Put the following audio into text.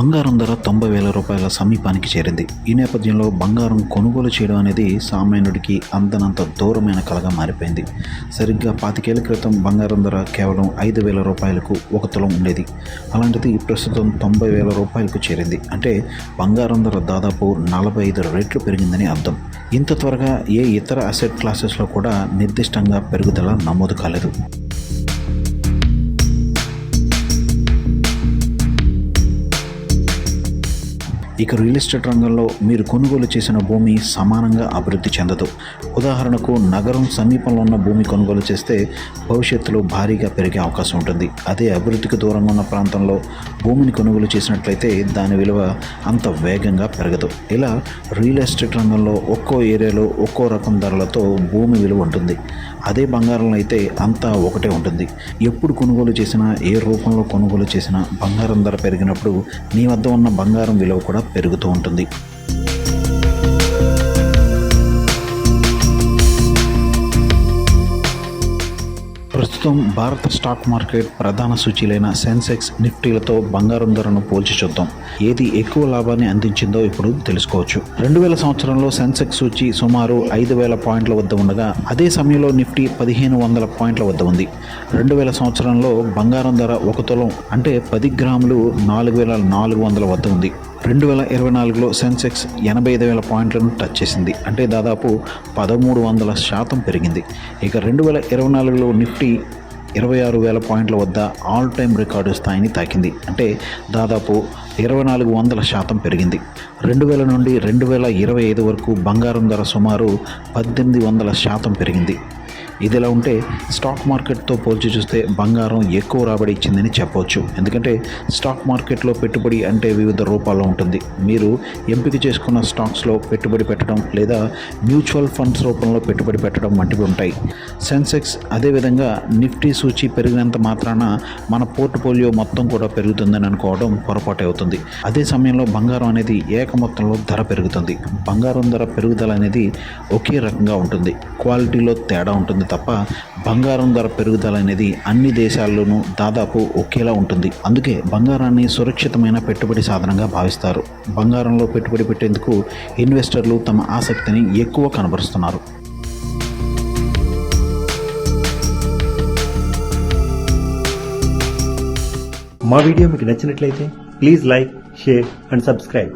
బంగారం ధర తొంభై వేల రూపాయల సమీపానికి చేరింది. ఈ నేపథ్యంలో బంగారం కొనుగోలు చేయడం అనేది సామాన్యుడికి అందనంత దూరమైన కలగా మారిపోయింది. సరిగ్గా పాతికేళ్ళ క్రితం బంగారం ధర కేవలం ఐదు వేల రూపాయలకు ఒక తులం ఉండేది. అలాంటిది ప్రస్తుతం తొంభై వేల రూపాయలకు చేరింది. అంటే బంగారం ధర దాదాపు నలభై ఐదు రెట్లు పెరిగిందని అర్థం. ఇంత త్వరగా ఏ ఇతర అసెట్ క్లాసెస్లో కూడా నిర్దిష్టంగా పెరుగుదల నమోదు కాలేదు. ఇక రియల్ ఎస్టేట్ రంగంలో మీరు కొనుగోలు చేసిన భూమి సమానంగా అభివృద్ధి చెందదు. ఉదాహరణకు నగరం సమీపంలో ఉన్న భూమి కొనుగోలు చేస్తే భవిష్యత్తులో భారీగా పెరిగే అవకాశం ఉంటుంది. అదే అభివృద్ధికి దూరంగా ఉన్న ప్రాంతంలో భూమిని కొనుగోలు చేసినట్లయితే దాని విలువ అంత వేగంగా పెరగదు. ఇలా రియల్ ఎస్టేట్ రంగంలో ఒక్కో ఏరియాలో ఒక్కో రకం ధరలతో భూమి విలువ ఉంటుంది. అదే బంగారంలో అయితే అంతా ఒకటే ఉంటుంది. ఎప్పుడు కొనుగోలు చేసినా ఏ రూపంలో కొనుగోలు చేసినా బంగారం ధర పెరిగినప్పుడు మీ వద్ద ఉన్న బంగారం విలువ కూడా పెరుగుతూ ఉంటుంది. ప్రస్తుతం భారత స్టాక్ మార్కెట్ ప్రధాన సూచీలైన సెన్సెక్స్ నిఫ్టీలతో బంగారం ధరను పోల్చి చూద్దాం. ఏది ఎక్కువ లాభాన్ని అందించిందో ఇప్పుడు తెలుసుకోవచ్చు. రెండు వేల సంవత్సరంలో సెన్సెక్స్ సూచి సుమారు ఐదు వేల పాయింట్ల వద్ద ఉండగా అదే సమయంలో నిఫ్టీ పదిహేను వందల పాయింట్ల వద్ద ఉంది. రెండు వేల సంవత్సరంలో బంగారం ధర ఒక తులం అంటే పది గ్రాములు నాలుగు వేల నాలుగు వందల వద్ద ఉంది. రెండు వేల ఇరవై నాలుగులో సెన్సెక్స్ ఎనభై ఐదు వేల పాయింట్లను టచ్ చేసింది. అంటే దాదాపు పదమూడు వందల శాతం పెరిగింది. ఇక రెండు వేల ఇరవై నాలుగులో నిఫ్టీ ఇరవై ఆరు వేల పాయింట్ల వద్ద ఆల్ టైమ్ రికార్డు స్థాయిని తాకింది. అంటే దాదాపు ఇరవై నాలుగు వందల శాతం పెరిగింది. రెండు వేల నుండి రెండు వేల ఇరవై ఐదు వరకు బంగారం ధర సుమారు పద్దెనిమిది వందల శాతం పెరిగింది. ఇదిలా ఉంటే స్టాక్ మార్కెట్తో పోల్చి చూస్తే బంగారం ఎక్కువ రాబడి ఇచ్చిందని చెప్పవచ్చు ఎందుకంటే స్టాక్ మార్కెట్లో పెట్టుబడి అంటే వివిధ రూపాల్లో ఉంటుంది. మీరు ఎంపిక చేసుకున్న స్టాక్స్లో పెట్టుబడి పెట్టడం లేదా మ్యూచువల్ ఫండ్స్ రూపంలో పెట్టుబడి పెట్టడం వంటివి ఉంటాయి. సెన్సెక్స్ అదేవిధంగా నిఫ్టీ సూచి పెరిగినంత మాత్రాన మన పోర్ట్ఫోలియో మొత్తం కూడా పెరుగుతుందని అనుకోవడం పొరపాటు అవుతుంది. అదే సమయంలో బంగారం అనేది ఏక మొత్తంలో ధర పెరుగుతుంది. బంగారం ధర పెరుగుదల అనేది ఒకే రకంగా ఉంటుంది. క్వాలిటీలో తేడా ఉంటుంది. తప్ప బంగారం ధర పెరుగుదల అనేది అన్ని దేశాల్లోనూ దాదాపు ఒకేలా ఉంటుంది. అందుకే బంగారాన్ని సురక్షితమైన పెట్టుబడి సాధనంగా భావిస్తారు. బంగారంలో పెట్టుబడి పెట్టేందుకు ఇన్వెస్టర్లు తమ ఆసక్తిని ఎక్కువ కనబరుస్తున్నారు. మా వీడియో మీకు నచ్చినట్లయితే please like share and subscribe.